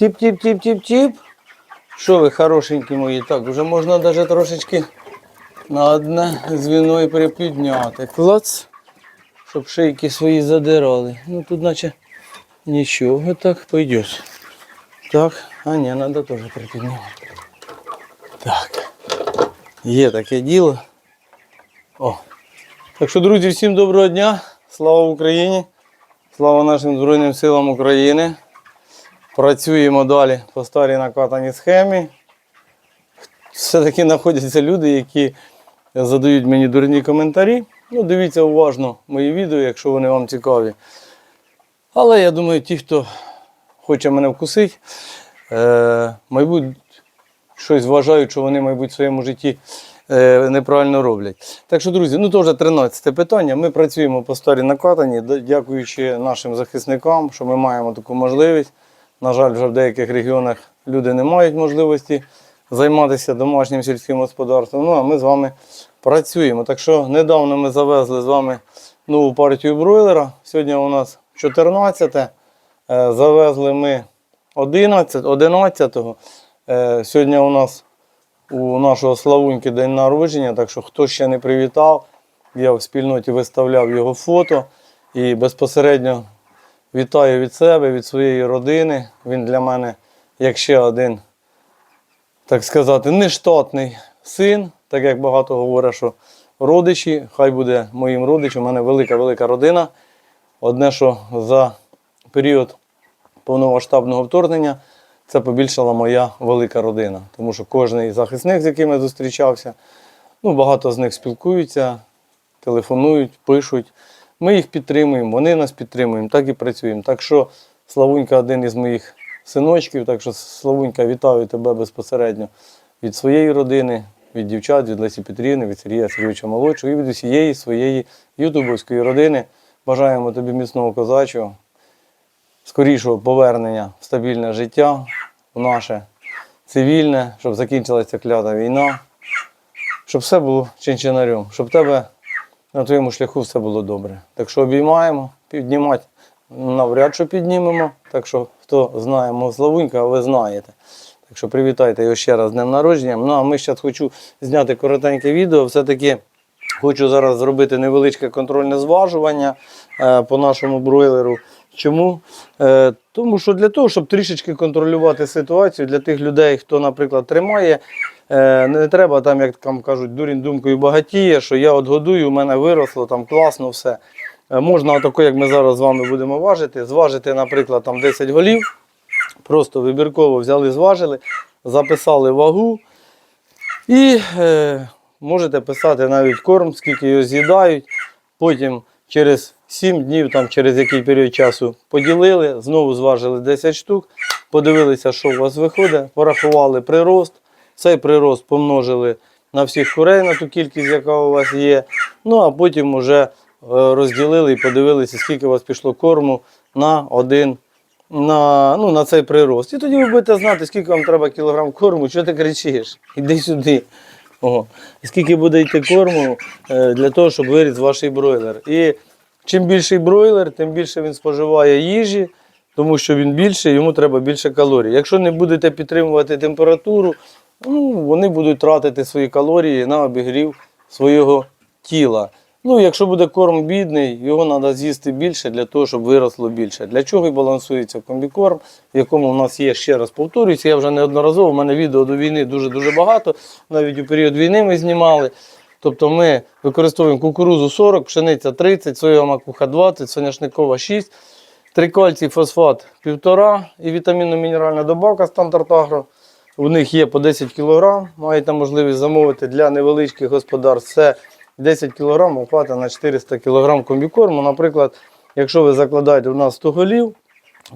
Тіп-тіп-тіп-тіп-тіп. Що ви хорошенькі мої? Так, вже можна навіть трошечки на одне звіно і припідняти. Клац, щоб шийки свої задирали. Ну тут наче нічого так пойдеш. Так, а ні, треба теж припідняти. Так. Є таке діло. О. Так що, друзі, всім доброго дня. Слава Україні! Слава нашим Збройним силам України. Працюємо далі по старій накатаній схемі. Все-таки знаходяться люди, які задають мені дурні коментарі. Ну, дивіться уважно мої відео, якщо вони вам цікаві. Але я думаю, ті, хто хоче мене вкусити, е, мабуть, щось вважають, що вони, мабуть, в своєму житті е, неправильно роблять. Так що, друзі, ну то вже 13 питання. Ми працюємо по старій накатані, д- дякуючи нашим захисникам, що ми маємо таку можливість. На жаль, вже в деяких регіонах люди не мають можливості займатися домашнім сільським господарством. Ну а ми з вами працюємо. Так що недавно ми завезли з вами нову партію бройлера. Сьогодні у нас 14. Е, Завезли ми 11, 11-го. Е, Сьогодні у нас у нашого Славуньки день народження, так що хто ще не привітав, я в спільноті виставляв його фото і безпосередньо вітаю від себе, від своєї родини. Він для мене як ще один, так сказати, нештатний син, так як багато говорять, що родичі, хай буде моїм родичем. У мене велика-велика родина. Одне, що за період повномасштабного вторгнення це побільшала моя велика родина. Тому що кожен захисник, з яким я зустрічався, ну, багато з них спілкуються, телефонують, пишуть. Ми їх підтримуємо, вони нас підтримують, так і працюємо. Так що Славунька один із моїх синочків, так що Славунька, вітаю тебе безпосередньо від своєї родини, від дівчат, від Лесі Петрівни, від Сергія Сергійовича Молодшого і від усієї своєї ютубовської родини. Бажаємо тобі міцного козачого, скорішого повернення в стабільне життя, в наше цивільне, щоб закінчилася клята війна, щоб все було чинчинарем, щоб тебе на твоєму шляху все було добре. Так що обіймаємо, піднімати навряд чи піднімемо. Так що хто знає мого Славунька, ви знаєте. Так що привітайте його ще раз з днем народження. Ну а ми зараз хочу зняти коротеньке відео. Все-таки хочу зараз зробити невеличке контрольне зважування е, по нашому бройлеру. Чому? Е, тому що для того, щоб трішечки контролювати ситуацію для тих людей, хто, наприклад, тримає, е, не треба там, як там кажуть, дурень думкою багатіє, що я от годую, у мене виросло, там класно все. Е, можна отако, як ми зараз з вами будемо важити, зважити, наприклад, там 10 голів, просто вибірково взяли, зважили, записали вагу і е, можете писати навіть корм, скільки його з'їдають. Потім через 7 днів, там, через який період часу поділили, знову зважили 10 штук, подивилися, що у вас виходить, порахували прирост. Цей прирост помножили на всіх курей, на ту кількість, яка у вас є. Ну а потім вже е, розділили і подивилися, скільки у вас пішло корму на один. На, ну, на цей прирост. І тоді ви будете знати, скільки вам треба кілограм корму, що ти кричиш? Іди сюди. О. І скільки буде йти корму е, для того, щоб виріс ваш бройлер. І чим більший бройлер, тим більше він споживає їжі, тому що він більше, йому треба більше калорій. Якщо не будете підтримувати температуру, ну, вони будуть тратити свої калорії на обігрів свого тіла. Ну, якщо буде корм бідний, його треба з'їсти більше для того, щоб виросло більше. Для чого і балансується комбікорм, в якому в нас є, ще раз повторююся, я вже неодноразово, у мене відео до війни дуже-дуже багато, навіть у період війни ми знімали. Тобто ми використовуємо кукурузу 40, пшениця 30, соєва макуха 20, соняшникова 6, трикальцій фосфат 1,5 і вітамінно-мінеральна добавка стандарт агро. У них є по 10 кг, маєте можливість замовити для невеличких господарств. Це 10 кг хватить на 400 кг комбікорму. Наприклад, якщо ви закладаєте у нас 100 голів,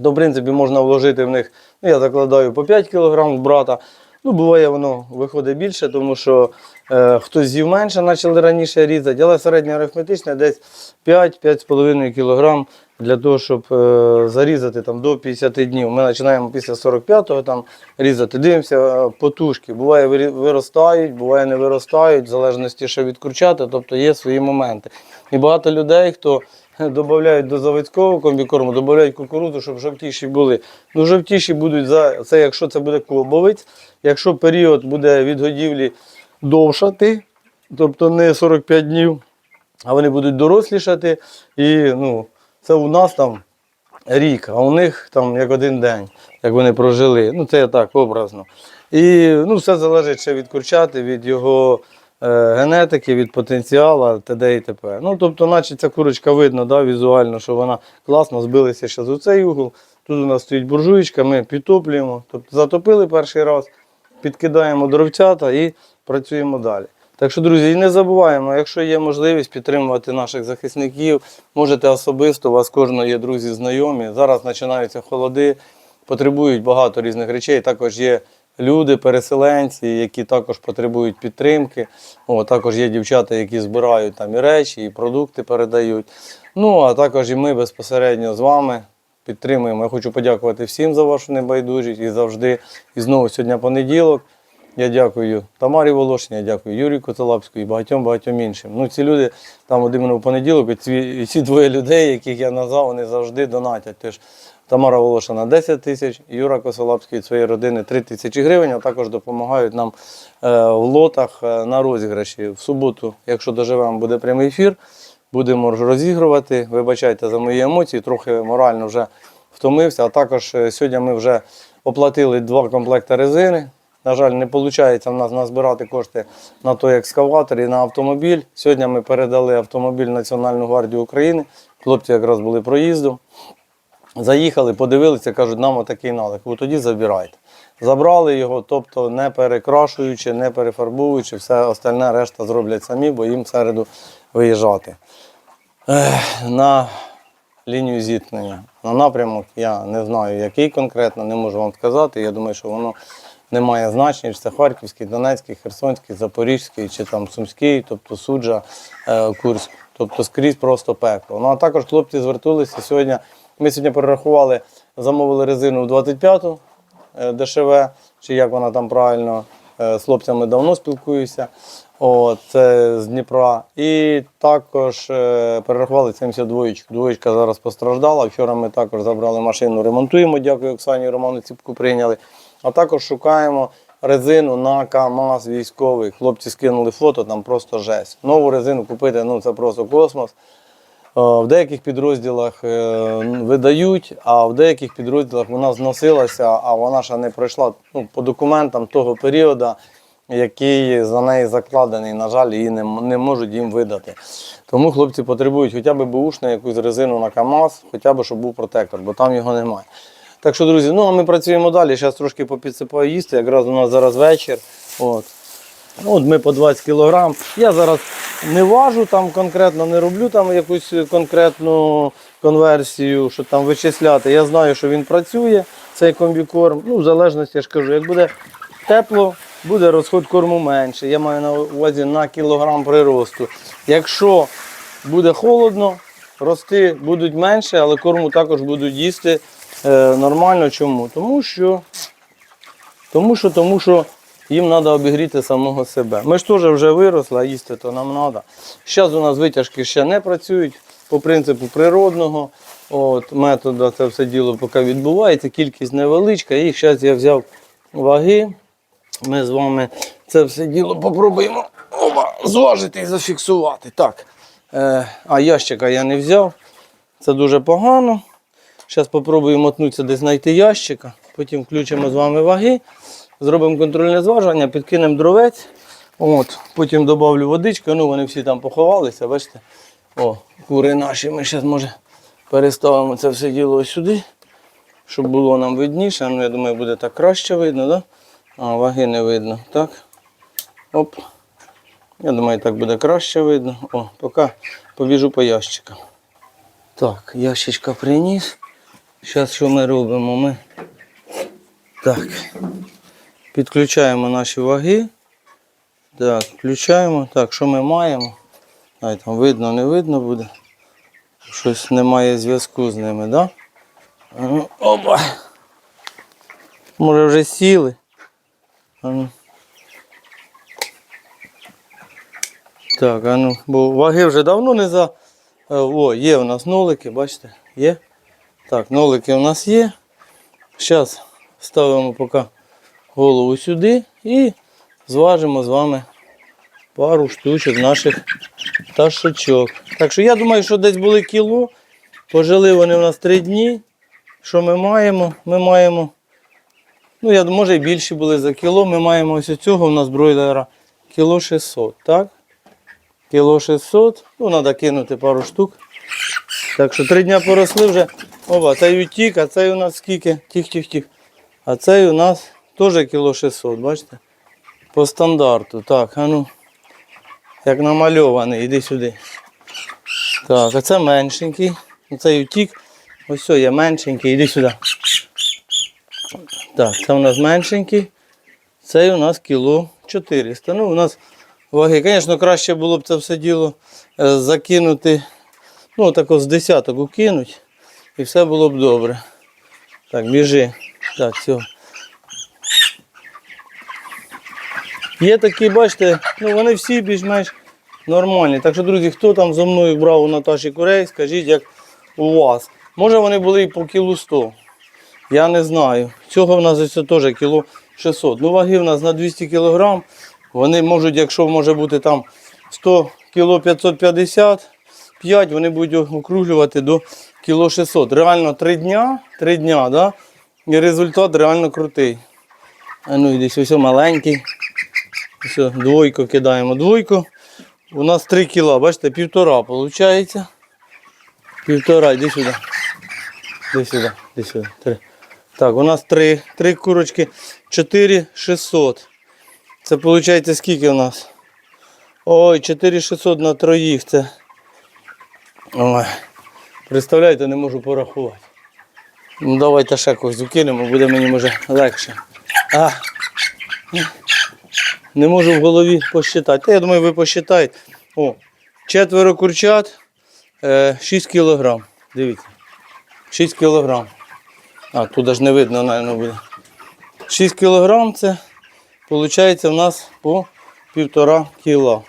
то в принципі можна вложити в них, ну я закладаю по 5 кг брата. Ну, буває, воно виходить більше, тому що е, хтось з'їв менше, почали раніше різати, але середньоарифметичне десь 5-5,5 кг для того, щоб е, зарізати там, до 50 днів. Ми починаємо після 45-го там, різати. Дивимося е, потужки. Буває виростають, буває не виростають, в залежності, що від курчата, тобто є свої моменти. І багато людей, хто додають до заводського комбікорму, додають кукурудзу, щоб жовтіші були. Ну, жовтіші будуть за це, якщо це буде колбовець. Якщо період буде відгодівлі довшати, тобто не 45 днів, а вони будуть дорослішати. І ну, це у нас там рік, а у них там як один день, як вони прожили. Ну, це так образно. І ну, все залежить ще від курчати, від його е, генетики, від потенціалу, т.д. і т.п. Ну, тобто, наче ця курочка видно да, візуально, що вона класно збилася зараз у цей угол. Тут у нас стоїть буржуєчка, ми підтоплюємо. Тобто затопили перший раз, підкидаємо дровцята і працюємо далі. Так що, друзі, і не забуваємо, якщо є можливість підтримувати наших захисників, можете особисто, у вас кожного є друзі, знайомі. Зараз починаються холоди, потребують багато різних речей. Також є люди, переселенці, які також потребують підтримки. О, також є дівчата, які збирають там і речі, і продукти передають. Ну, а також і ми безпосередньо з вами підтримуємо. Я хочу подякувати всім за вашу небайдужість і завжди. І знову сьогодні понеділок. Я дякую Тамарі Волошині, я дякую Юрію Котолапську і багатьом багатьом іншим. Ну, ці люди там іменно в понеділок, ці, ці двоє людей, яких я назвав, вони завжди донатять. Тож Тамара Волошина 10 тисяч, Юра Косолапський від своєї родини 3 тисячі гривень, а також допомагають нам е, в лотах е, на розіграші. В суботу, якщо доживемо, буде прямий ефір. Будемо розігрувати. Вибачайте за мої емоції, трохи морально вже втомився. А також е, сьогодні ми вже оплатили два комплекти резини. На жаль, не виходить в нас назбирати кошти на той екскаватор і на автомобіль. Сьогодні ми передали автомобіль Національну гвардію України. Хлопці якраз були проїздом. Заїхали, подивилися, кажуть, нам отакий налик. Ви тоді забирайте. Забрали його, тобто не перекрашуючи, не перефарбуючи, все остальне решта зроблять самі, бо їм в середу виїжджати. Ех, на лінію зіткнення. На напрямок я не знаю, який конкретно, не можу вам сказати. Я думаю, що воно не має значення, чи це Харківський, Донецький, Херсонський, Запорізький, чи там Сумський, тобто суджа, е, Курськ. Тобто скрізь просто пекло. Ну а також хлопці звернулися сьогодні. Ми сьогодні перерахували, замовили резину в 25-ту е, ДШВ, чи як вона там правильно. Е, З хлопцями давно спілкуюся. О, це з Дніпра. І також перерахували 72-ку. Двоєчка зараз постраждала. Вчора ми також забрали машину, ремонтуємо. Дякую Оксані Роману Ціпку прийняли. А також шукаємо резину на КАМАЗ військовий. Хлопці скинули фото, там просто жесть. Нову резину купити ну це просто космос. Е, В деяких підрозділах е, видають, а в деяких підрозділах вона зносилася, а вона ще не пройшла ну, по документам того періоду, який за неї закладений. На жаль, її не, не можуть їм видати. Тому хлопці потребують хоча б бушну якусь резину на КАМАЗ, хоча б щоб був протектор, бо там його немає. Так що, друзі, ну а ми працюємо далі. Зараз трошки попідсипаю їсти. Якраз у нас зараз вечір. От. Ну, От ми по 20 кілограм. Я зараз не важу там конкретно, не роблю там якусь конкретну конверсію, що там вичисляти. Я знаю, що він працює, цей комбікорм. Ну, в залежності, я ж кажу, як буде тепло, буде розход корму менше. Я маю на увазі на кілограм приросту. Якщо буде холодно, рости будуть менше, але корму також будуть їсти е, нормально. Чому? Тому що тому що, тому що їм треба обігріти самого себе. Ми ж теж вже виросли, а їсти то нам треба. Зараз у нас витяжки ще не працюють по принципу природного от, методу. Це все діло поки відбувається, кількість невеличка. І зараз я взяв ваги. Ми з вами це все діло попробуємо оба, зважити і зафіксувати. Так. Е, а ящика я не взяв. Це дуже погано. Зараз спробуємо мотнутися десь знайти ящика, потім включимо з вами ваги, зробимо контрольне зважування, підкинемо дровець, от, потім додавлю водичку, ну вони всі там поховалися, бачите. О, кури наші, ми зараз може переставимо це все діло сюди, щоб було нам видніше. Ну, я думаю, буде так краще видно, да? А, ваги не видно. Так. Оп. Я думаю, так буде краще видно. О, поки побіжу по ящикам. Так, ящичка приніс. Зараз що ми робимо? Ми так. Підключаємо наші ваги. Так, включаємо. Так, що ми маємо? Ай, там видно, не видно буде. Щось немає зв'язку з ними? Да? Ну, Опа. Може вже сіли. А ну. Так, а ну, бо ваги вже давно не за, О, є у нас нолики, бачите? Є. Так, нолики у нас є. Зараз ставимо поки голову сюди і зважимо з вами пару штучок наших пташечок. Так що я думаю, що десь були кіло. Пожили вони у нас три дні. Що ми маємо? Ми маємо. Ну, я думаю, може і більші були за кіло. Ми маємо ось цього у нас бройлера кіло 600, так? Кіло 600. Ну, треба кинути пару штук. Так що три дня поросли вже. Оба, цей утік, а цей у нас скільки? Тих-тих-тих. А цей у нас теж кіло 600, бачите? По стандарту. Так, а ну. Як намальований, іди сюди. Так, а це меншенький. Цей утік. Ось все, є меншенький, іди сюди. Так, це у нас меншенький. Цей у нас кіло 400. Ну, у нас ваги. Звісно, краще було б це все діло е, закинути. Ну, так ось з десяток укинуть. І все було б добре. Так, біжи. Так, все. Є такі, бачите, ну вони всі більш-менш нормальні. Так що, друзі, хто там зо мною брав у Наташі курей, скажіть, як у вас. Може вони були і по кілу 100. Я не знаю. Цього в нас ось теж кіло 600. Ну, ваги в нас на 200 кг. Вони можуть, якщо може бути там 100 кіло 550, 5, вони будуть округлювати до кіло 600. Реально 3 дня, 3 дня, да? і результат реально крутий. А ну десь ось маленький. Все, двойку кидаємо. Двойку. У нас 3 кіла, бачите, півтора виходить. Півтора, йди сюди. Іди сюди, іди сюди. Три. Так, у нас три, три курочки, 4 600. Це виходить скільки у нас? Ой, 4600 на троїх. Це. Ой. Представляєте, не можу порахувати. Ну давайте ще когось закинемо, буде мені може легше. А. Не можу в голові посчитати. Та я думаю, ви посчитаєте. О, четверо курчат, е, 6 кілограм. Дивіться. 6 кілограм. А, тут аж не видно, мабуть, буде. 6 кілограм це виходить у нас по півтора кіла.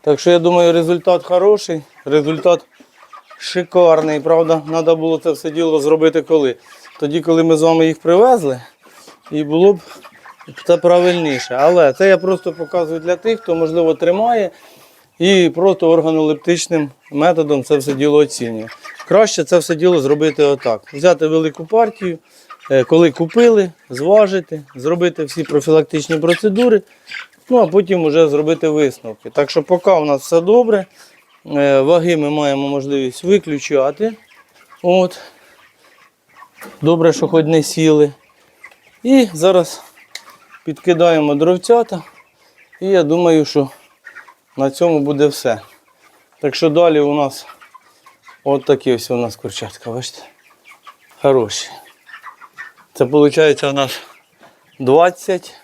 Так що я думаю, результат хороший, результат шикарний. Правда, треба було це все діло зробити коли. Тоді, коли ми з вами їх привезли, і було б це правильніше. Але це я просто показую для тих, хто, можливо, тримає і просто органолептичним методом це все діло оцінює. Краще це все діло зробити отак. Взяти велику партію, е, коли купили, зважити, зробити всі профілактичні процедури, ну а потім вже зробити висновки. Так що поки у нас все добре, ваги ми маємо можливість виключати. От. Добре, що хоч не сіли. І зараз підкидаємо дровцята. І я думаю, що на цьому буде все. Так що далі у нас от такі ось у нас курчатка, бачите? Хороші. Це виходить у нас 20.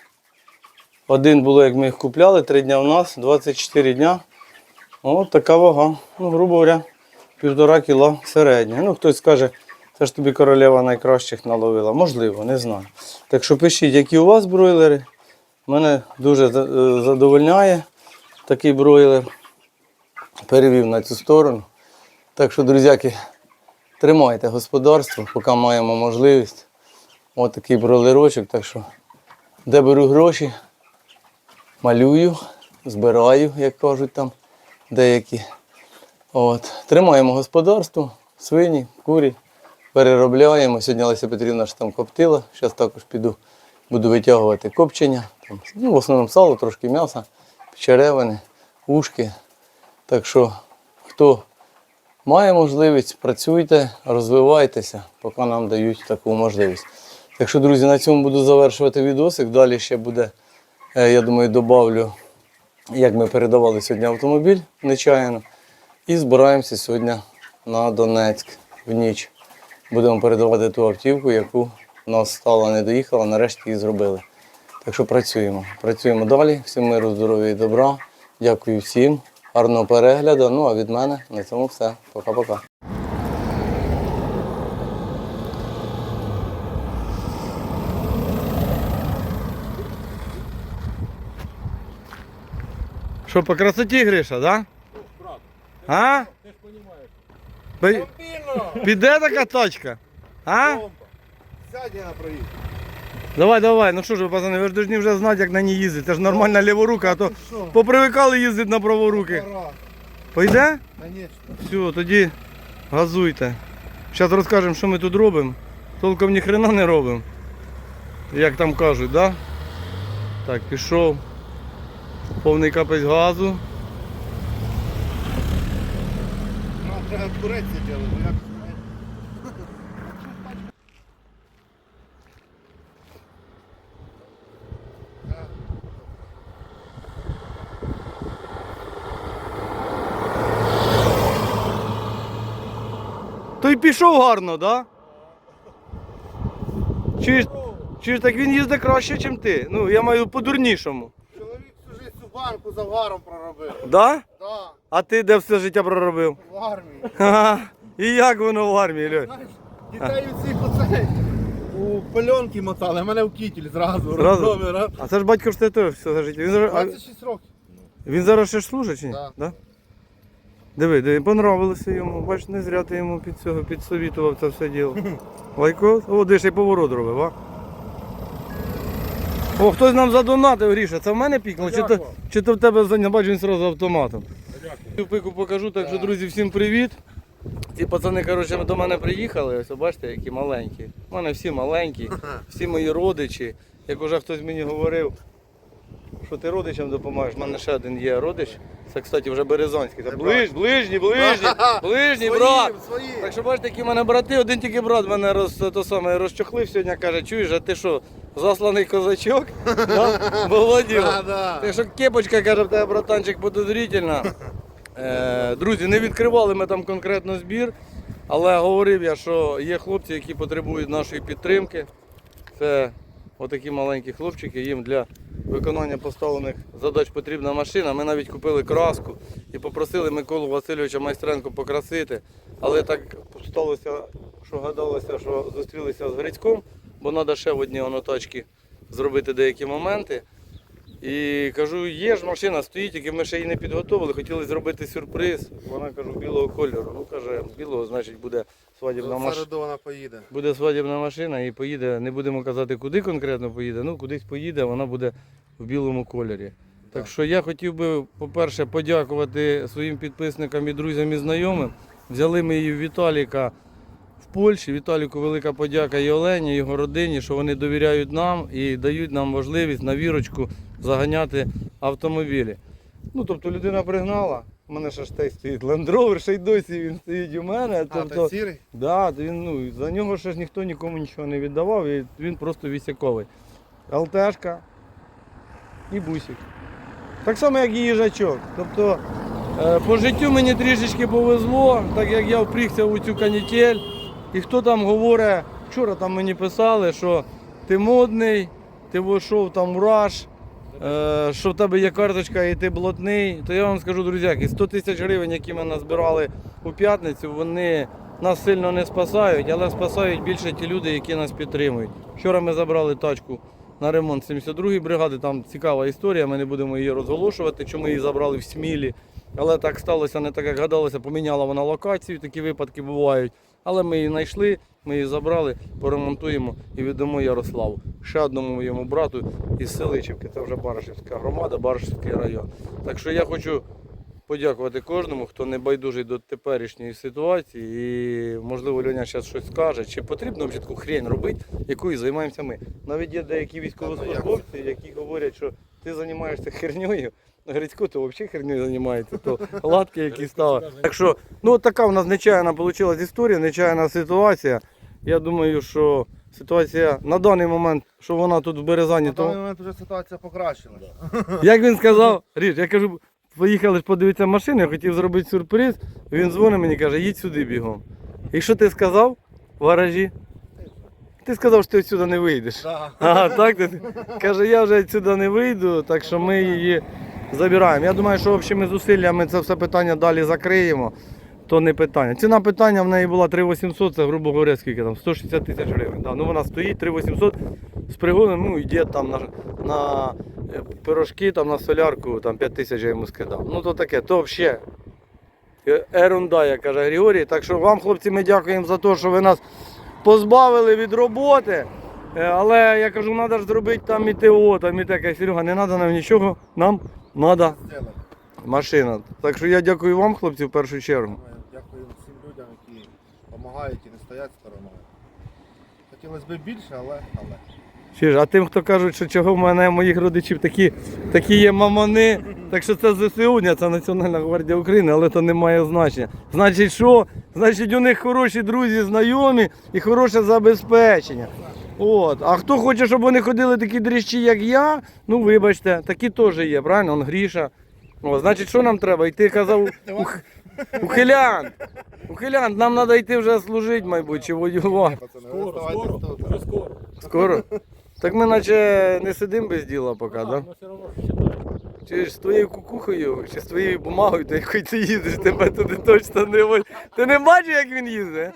Один було, як ми їх купляли, 3 дня у нас, 24 дня. От така вага. Ну, грубо говоря, півтора кіла середня. Ну, хтось скаже, це ж тобі королева найкращих наловила. Можливо, не знаю. Так що пишіть, які у вас бройлери. Мене дуже е, задовольняє такий бройлер. Перевів на цю сторону. Так що, друзяки, тримайте господарство, поки маємо можливість. Ось такий бройлерочок. Так що, де беру гроші, малюю, збираю, як кажуть там деякі. От. Тримаємо господарство, свині, курі, переробляємо. Сьогодні Леся Петрівна ж там коптила. Зараз також піду, буду витягувати копчення. Там, ну, в основному сало, трошки м'яса, черевини, ушки. Так що, хто має можливість, працюйте, розвивайтеся, поки нам дають таку можливість. Так що, друзі, на цьому буду завершувати відосик. Далі ще буде, е, я думаю, добавлю, як ми передавали сьогодні автомобіль нечаянно. І збираємося сьогодні на Донецьк в ніч. Будемо передавати ту автівку, яку нас стала, не доїхала, нарешті її зробили. Так що працюємо. Працюємо далі. Всім миру, здоров'я і добра. Дякую всім. Гарного перегляду. Ну а від мене на цьому все. Пока-пока. Що, по красоті Гриша, да? А? Бе- Бомбіно! Піде така тачка? А? Сядь на проїзд. Давай, давай, ну що ж ви, пацани, ви ж повинні вже знати, як на ній їздити. Це ж нормальна ліворука, а то Що? попривикали їздити на праворуки. Пойде? Все, тоді газуйте. Зараз розкажемо, що ми тут робимо. Толком ні хрена не робимо. Як там кажуть, да? Так, пішов. Повний капець газу. Треба ну як То й пішов гарно, да? Чи ж так він їздить краще, ніж ти? Ну, я маю по-дурнішому. Чоловік всю життя цю банку за вгаром проробив. Да? Да, А ти де все життя проробив? в армії. Ха-ха. І як воно в армії? Знаєш, дітей у цих оце у пельонки мотали, а мене в кітіль зразу. Зразу? Роддомі, раз. А це ж батько ж теж все за життя. Він зараз, а, 26 років. він зараз ще ж служить чи ні? Да. Диви, диви, понравилося йому. Бач, не зря ти йому під цього підсовітував це все діло. Лайко? О, де ще й поворот робив, а? О, хтось нам задонатив, Гріша, це в мене пікнуло? Чи то, чи то в тебе бачу, він одразу автоматом. Дякую. Пику покажу, так що, друзі, всім привіт. Ці пацани, коротше, до мене приїхали, ось бачите, які маленькі. У мене всі маленькі, всі мої родичі. Як уже хтось мені говорив, що ти родичам допомагаєш. У мене ще один є родич. Це, кстати, вже Березонський. Це ближ, ближній, ближній, ближній брат. Так що бачите, які в мене брати, один тільки брат мене роз, то саме, розчохлив сьогодні, каже, чуєш, а ти що, засланий козачок? Да? Молоділ. Да, да. Так що кепочка, каже, в тебе братанчик подозрительна. Е, друзі, не відкривали ми там конкретно збір, але говорив я, що є хлопці, які потребують нашої підтримки. Це отакі маленькі хлопчики, їм для виконання поставлених задач потрібна машина. Ми навіть купили краску і попросили Миколу Васильовича Майстренко покрасити. Але так сталося, що гадалося, що зустрілися з Грицьком, бо треба ще в одній воно зробити деякі моменти. І кажу, є ж машина, стоїть, тільки ми ще її не підготували, хотіли зробити сюрприз. Вона кажу, білого кольору. Ну каже, білого, значить буде свадібна машина. Поїде. Буде свадібна машина і поїде, не будемо казати, куди конкретно поїде, ну кудись поїде, вона буде в білому кольорі. Так що я хотів би, по-перше, подякувати своїм підписникам і друзям і знайомим. Взяли ми її в Віталіка в Польщі. Віталіку велика подяка і Олені, і його родині, що вони довіряють нам і дають нам можливість на вірочку заганяти автомобілі. Ну, тобто людина пригнала, у мене ще ж той стоїть Rover, ще й досі він стоїть у мене. А, Тобто, та сірий? Да, він, ну, за нього ще ж ніхто нікому нічого не віддавав, і він просто вісяковий. ЛТшка і бусик. Так само, як і їжачок. Тобто е, по життю мені трішечки повезло, так як я впрігся у цю канітель. І хто там говорить, вчора там мені писали, що ти модний, ти вийшов там в раш, е, що в тебе є карточка і ти блатний, то я вам скажу, друзяки, 100 тисяч гривень, які ми назбирали у п'ятницю, вони нас сильно не спасають, але спасають більше ті люди, які нас підтримують. Вчора ми забрали тачку на ремонт 72-ї бригади, там цікава історія, ми не будемо її розголошувати, чому її забрали в Смілі. Але так сталося не так, як гадалося, поміняла вона локацію, такі випадки бувають. Але ми її знайшли, ми її забрали, поремонтуємо і віддамо Ярославу. Ще одному моєму брату із Селичівки, це вже Баришівська громада, Баришівський район. Так що я хочу подякувати кожному, хто не байдужий до теперішньої ситуації. І можливо Льоня зараз щось скаже, чи потрібно вже таку хрень робити, якою займаємося ми. Навіть є деякі військовослужбовці, які говорять, що ти займаєшся херньою. Грицько то взагалі херню займається, то латки які ставить. Так що, ну така в нас нечаяна вийшла історія, нечаяна ситуація. Я думаю, що ситуація на даний момент, що вона тут в Березані, На то даний момент вже ситуація покращилась. як він сказав, Ріж, я кажу, поїхали ж подивитися машину, я хотів зробити сюрприз. Він дзвонить мені каже, їдь сюди бігом. І що ти сказав в гаражі? Ти сказав, що ти відсюди не вийдеш. Да. Ага, так ти каже, я вже відсюди не вийду, так що ми її забираємо. Я думаю, що общими зусиллями це все питання далі закриємо. То не питання. Ціна питання в неї була 3800, це, грубо говоря, скільки там? 160 тисяч гривень. Да. Ну вона стоїть 3800 з пригоном, ну йде там на, на е, пирожки, там на солярку, там 5 тисяч я йому скидав. Ну то таке, то взагалі. Е, Ерунда, як каже Григорій. Так що вам, хлопці, ми дякуємо за те, що ви нас позбавили від роботи. Е, Але я кажу, треба ж зробити там і ТО, там і таке. Серега, не треба нам нічого, нам треба Зробимо. машина. Так що я дякую вам, хлопці, в першу чергу. Ну, Дякую всім людям, які допомагають і не стоять стороною. Хотілося б більше, але, але. Чи ж, а тим, хто кажуть, що чого в мене моїх родичів такі, такі є мамони, так що це ЗСУ, це Національна гвардія України, але це не має значення. Значить, що? Значить, у них хороші друзі, знайомі і хороше забезпечення. От. А хто хоче, щоб вони ходили такі дріжчі, як я, ну вибачте, такі теж є, правильно? Он Гріша. О, значить, що нам треба? Йти казав у, Х- у Хилян. У Хилян, нам треба йти вже служити, мабуть, чи воювати. Оставайтесь тут. Вже скоро. Скоро? Так ми наче не сидимо без діла поки, так? Да? Чи ж з твоєю кукухою, чи з твоєю бумагою, то якою ти їздиш, тебе туди точно не возь. Ти не бачиш, як він їздить?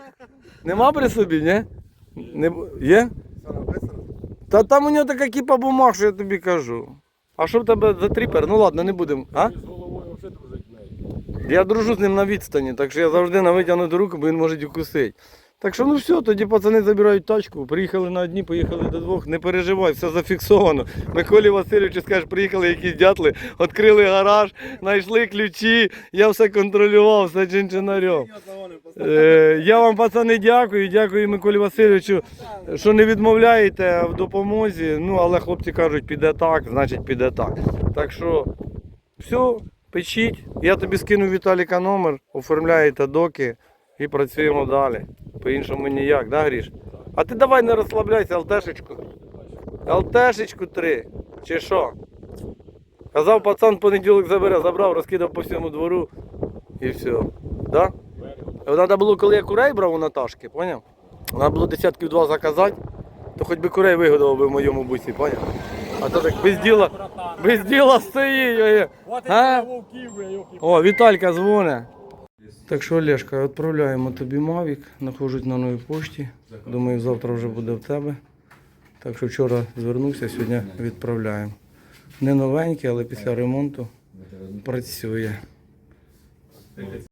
Нема при собі, ні? Не... Є? Та там у нього така кіпа бумаг, що я тобі кажу. А що в тебе за тріпер? Ну ладно, не будемо. А? З головою вже дружить нею. Я дружу з ним на відстані, так що я завжди на витягнуту руку, бо він може укусити. Так що ну все, тоді пацани забирають тачку, приїхали на одні, поїхали до двох. Не переживай, все зафіксовано. Миколі Васильовичу скажеш, приїхали якісь дятли, відкрили гараж, знайшли ключі, я все контролював, все чинчинарем. Е, я вам, пацани, дякую. Дякую Миколі Васильовичу, що не відмовляєте в допомозі. Ну, але хлопці кажуть, піде так, значить піде так. Так що все, печіть. Я тобі скину Віталіка номер, оформляєте доки і працюємо далі. По-іншому ніяк, да, Гріш? А ти давай не розслабляйся, ЛТшечку. ЛТшечку три. Чи що? Казав, пацан понеділок забере, забрав, розкидав по всьому двору і все. Да? Треба було, коли я курей брав у Наташки, поняв? Треба було десятків два заказати, то хоч би курей вигодував би в моєму бусі, поняв? А то так без діла, без діла стоїть. О, Віталька дзвоне. Так що, Олешка, відправляємо тобі Мавік, знаходжусь на новій пошті. Думаю, завтра вже буде в тебе. Так що вчора звернувся, сьогодні відправляємо. Не новенький, але після ремонту працює.